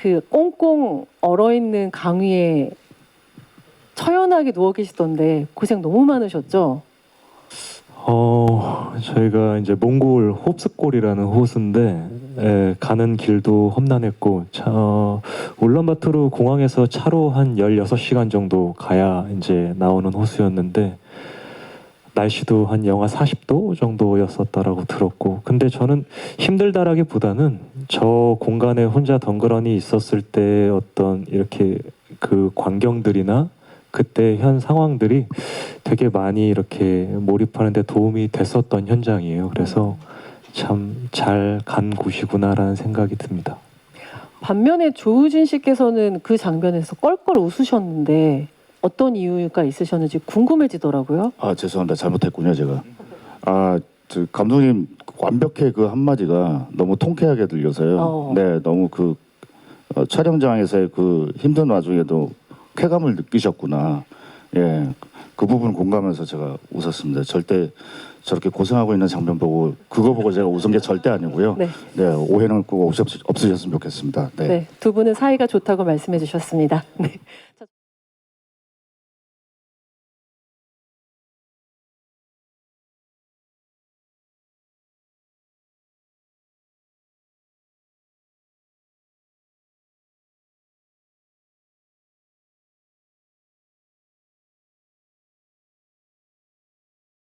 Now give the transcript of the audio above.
그 꽁꽁 얼어 있는 강 위에 처연하게 누워 계시던데 고생 너무 많으셨죠? 어, 저희가 이제 몽골 홉스골이라는 호수인데 예, 가는 길도 험난했고 차, 어, 울란바토르 공항에서 차로 한 16시간 정도 가야 이제 나오는 호수였는데 날씨도 한 영하 40도 정도였었다라고 들었고 근데 저는 힘들다라기보다는 저 공간에 혼자 덩그러니 있었을 때 어떤 이렇게 그 광경들이나 그때 현 상황들이 되게 많이 이렇게 몰입하는데 도움이 됐었던 현장이에요. 그래서 참 잘 간 곳이구나라는 생각이 듭니다. 반면에 조우진 씨께서는 그 장면에서 껄껄 웃으셨는데 어떤 이유가 있으셨는지 궁금해지더라고요. 아 죄송합니다 잘못했군요 제가 아저 감독님 완벽해 그 한마디가 너무 통쾌하게 들려서요 어. 네 너무 그 어, 촬영장에서의 그 힘든 와중에도 쾌감을 느끼셨구나 예 그 부분 공감해서 제가 웃었습니다 절대 저렇게 고생하고 있는 장면 보고 그거 보고 제가 웃은 게 절대 아니고요 네. 네 오해는 꼭 없, 없으셨으면 좋겠습니다 네. 네, 두 분은 사이가 좋다고 말씀해 주셨습니다. 네.